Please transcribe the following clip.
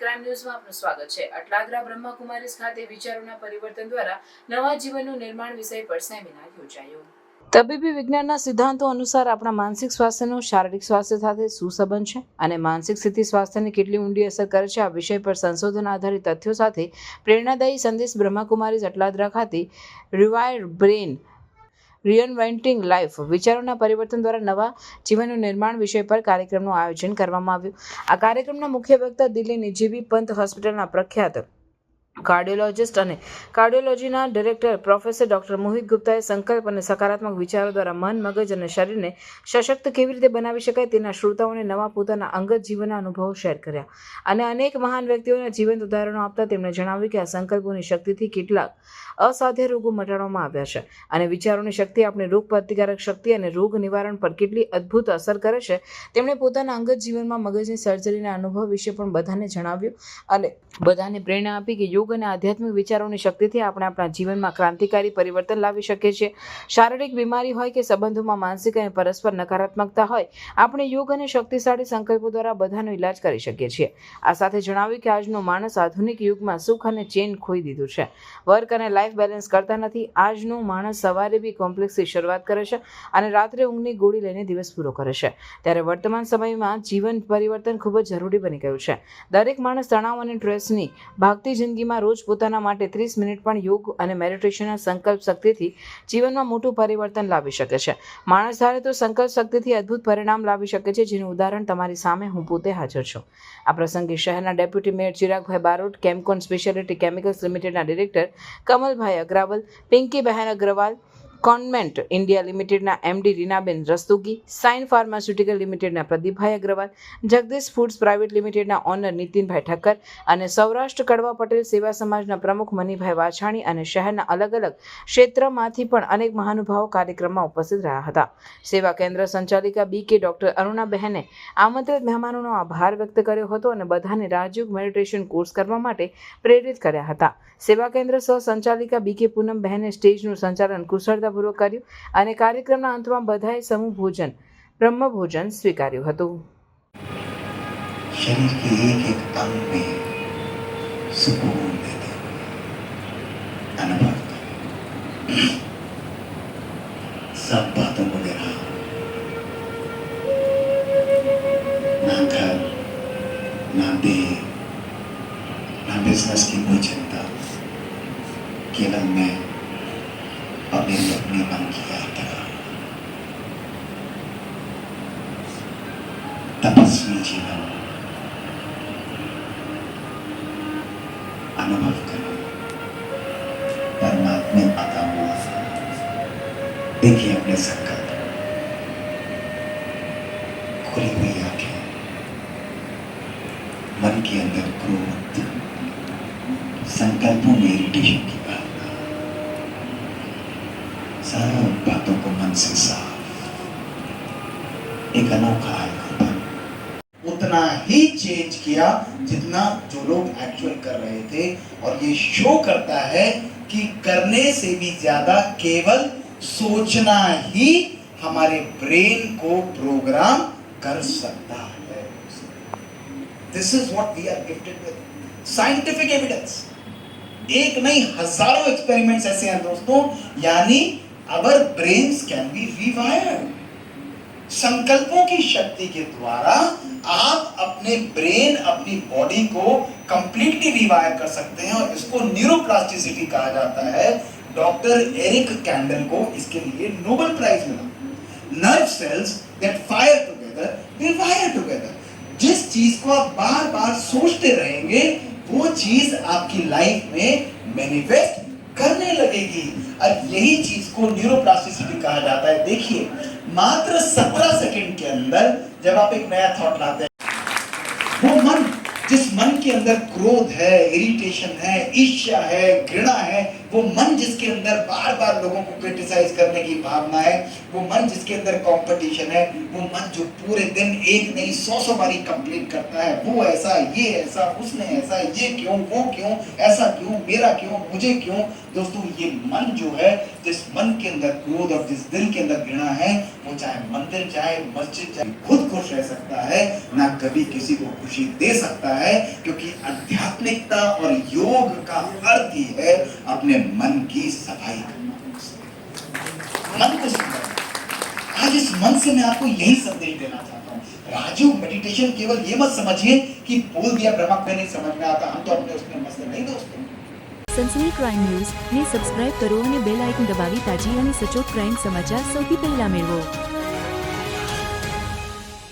Crime ન્યૂઝમાં આપનું સ્વાગત છે. અટલાદરા બ્રહ્માકુમારીસ ખાતે વિચારોના પરિવર્તન દ્વારા નવા જીવનનું નિર્માણ વિષય પર સેમિનાર યોજાયો. તબીબી વિજ્ઞાનના સિદ્ધાંતો અનુસાર આપણા માનસિક સ્વાસ્થ્યનું શારીરિક સ્વાસ્થ્ય સાથે સુસંબંધ છે અને માનસિક સ્થિતિ સ્વાસ્થ્યને કેટલી ઊંડી અસર કરે છે આ વિષય પર સંશોધન આધારિત તથ્યો સાથે પ્રેરણાદાયી સંદેશ બ્રહ્માકુમારીઝ અટલાદરા ખાતે રિવાયર્ડ બ્રેન રિયનવેન્ટિંગ લાઈફ વિચારોના પરિવર્તન દ્વારા નવા જીવનનું નિર્માણ વિષય પર કાર્યક્રમનું આયોજન કરવામાં આવ્યું. આ કાર્યક્રમના મુખ્ય વક્તા દિલ્હીની જીબી પંત હોસ્પિટલના પ્રખ્યાત કાર્ડિયોલોજિસ્ટ અને કાર્ડિયોલોજીના ડિરેક્ટર પ્રોફેસર ડોક્ટર મોહિત ગુપ્તાએ સંકલ્પ અને સકારાત્મક વિચારો દ્વારા મન, મગજ અને શરીરને સશક્ત કેવી રીતે બનાવી શકાય તેના શ્રોતાઓને નવા પોતાના અંગત જીવનના અનુભવો શેર કર્યા. અને અનેક મહાન વ્યક્તિઓના જીવંત ઉદાહરણો આપતા તેમણે જણાવ્યું કે આ સંકલ્પોની શક્તિથી કેટલાક અસાધ્ય રોગો મટાડવામાં આવ્યા છે અને વિચારોની શક્તિ આપણી રોગ પ્રતિકારક શક્તિ અને રોગ નિવારણ પર કેટલી અદ્ભુત અસર કરે છે તેમણે પોતાના અંગત જીવનમાં મગજની સર્જરીના અનુભવ વિશે પણ બધાને જણાવ્યું અને બધાને પ્રેરણા આપી કે યોગ અને આધ્યાત્મિક વિચારોની શક્તિથી આપણે આપણા જીવનમાં ક્રાંતિકારી પરિવર્તન લાવી શકીએ છીએ. શારીરિક બીમારી હોય કે સંબંધોમાં માનસિક અને પરસ્પર નકારાત્મકતા હોય, આપણે યોગ અને શક્તિશાળી સંકલ્પો દ્વારા બધાનો ઇલાજ કરી શકીએ છીએ. આ સાથે જણાવ્યું કે આજનો માણસ આધુનિક યુગમાં સુખ અને ચેન ખોઈ દીધું છે. વર્ક અને લાઈફ બેલેન્સ કરતા નથી. આજનો માણસ સવારે બી કોમ્પ્લેક્સથી શરૂઆત કરે છે અને રાત્રે ઊંઘની ગોળી લઈને દિવસ પૂરો કરે છે. ત્યારે વર્તમાન સમયમાં જીવન પરિવર્તન ખૂબ જ જરૂરી બની ગયું છે. દરેક માણસ તણાવ અને સ્ટ્રેસની ભાગતી જિંદગીમાં રોજ પોતાના માટે ત્રીસ મિનિટ પણ યોગ અને મેડિટેશનના સંકલ્પ શક્તિથી જીવનમાં મોટું પરિવર્તન લાવી શકે છે. માણસ ધારે તો સંકલ્પ શક્તિથી અદ્ભુત પરિણામ લાવી શકે છે, જેનું ઉદાહરણ તમારી સામે હું પોતે હાજર છું. આ પ્રસંગે શહેરના deputy mayor Chiragbhai Barot, Chemcon speciality chemicals લિમિટેડના ડિરેક્ટર કમલભાઈ અગ્રવાલ પિંકી બહેન અગ્રવાલ કોન્વેન્ટ ઇન્ડિયા લિમિટેડના એમડી રીનાબેન રસ્તુગી, સાઇન ફાર્માસ્યુટિકલ લિમિટેડના પ્રદીપભાઈ અગ્રવાલ, જગદીશ ફૂડ્સ પ્રાઇવેટ લિમિટેડના ઓનર નીતિનભાઈ ઠક્કર અને સૌરાષ્ટ્ર કડવા પટેલ સેવા સમાજના પ્રમુખ મનીભાઈ વાછાણી અને શહેરના અલગ અલગ ક્ષેત્રમાંથી પણ અનેક મહાનુભાવો કાર્યક્રમમાં ઉપસ્થિત રહ્યા હતા. સેવા કેન્દ્ર સંચાલિકા બી કે ડોક્ટર અરુણાબહેને આમંત્રિત મહેમાનોનો આભાર વ્યક્ત કર્યો હતો અને બધાને રાજયોગ મેડિટેશન કોર્સ કરવા માટે પ્રેરિત કર્યા હતા. સેવા કેન્દ્ર સહ સંચાલિકા બી કે પૂનમ બહેને સ્ટેજનું સંચાલન કુશળતાપૂર્વક કર્યું અને કાર્યક્રમના અંતમાં બધાએ સમૂહ ભોજન બ્રહ્મ ભોજન સ્વીકાર્યું હતું शरीर के एक एक अंग में सुकून देते हुए अनुभव करें सब बातों को गिरा ना घर ना देह तपस्वी जीवन अनुभव करो परमात्मा आता हुआ देखिए अपने संकल्प खुली हुई आंखें मन के अंदर क्रोध संकल्पों में इरिटेशन की भावना सारा बातों को मन से साफ एक अनोखा आयोजन उतना ही चेंज किया जितना जो लोग एक्चुअल कर रहे थे। और ये शो करता है कि करने से भी ज़्यादा केवल सोचना ही हमारे ब्रेन को प्रोग्राम कर सकता है। This is what we are gifted with scientific evidence एक नहीं, हज़ारों एक्सपेरिमेंट्स ऐसे हैं दोस्तों। यानी our brains can be rewired संकल्पों की शक्ति के द्वारा आप अपने ब्रेन, अपनी बॉडी को कंप्लीटली रिवायर कर सकते हैं और इसको न्यूरोप्लास्टिसिटी कहा जाता है। डॉक्टर एरिक कैंडल को इसके लिए नोबेल प्राइज मिला। Nerve cells that fire together will wire together जिस चीज़ को आप बार बार सोचते रहेंगे, वो चीज़ आपकी लाइफ में मैनिफेस्ट करने लगेगी। और यही चीज़ को न्यूरोप्लास्टिसिटी कहा जाता है। देखिए मात्र 17 सेकंड के अंदर जब आप एक नया थॉट लाते हैं वो मन जिस मन के अंदर क्रोध है इरिटेशन है, ईर्ष्या है, घृणा है, वो मन जिसके अंदर बार बार लोगों को क्रिटिसाइज करने की भावना है, वो मन जिसके अंदर कंपटीशन है, वो मन जो पूरे दिन एक नहीं सौ सौ बारी कंप्लेन करता है, वो ऐसा, ये ऐसा, उसने ऐसा, ये क्यों, वो क्यों, ऐसा क्यों, मेरा क्यों, मुझे क्यों? दोस्तों, ये मन जो है, जिस मन के अंदर क्रोध और जिस दिल के अंदर घृणा है, वो चाहे मंदिर चाहे मस्जिद चाहे खुद खुश रह सकता है, ना कभी किसी को खुशी दे सकता है क्योंकि आध्यात्मिकता और योग का अर्थ ही है अपने मन की सफाई करना मन को सुंदर बनाना। आज इस मन से मैं आपको यही संदेश देना चाहता हूँ राजू मेडिटेशन केवल ये मत समझिए कि बोल दिया ब्रह्मा में नहीं समझ में आता हम तो अपने उसमें मस्त नहीं दोस्तों સનસની ક્રાઇમ ન્યૂઝ ને સબસ્ક્રાઇબ કરો અને બેલ આઇકન દબાવી તાજી અને સચોટ ક્રાઇમ સમાચાર સૌથી પહેલા મેળવો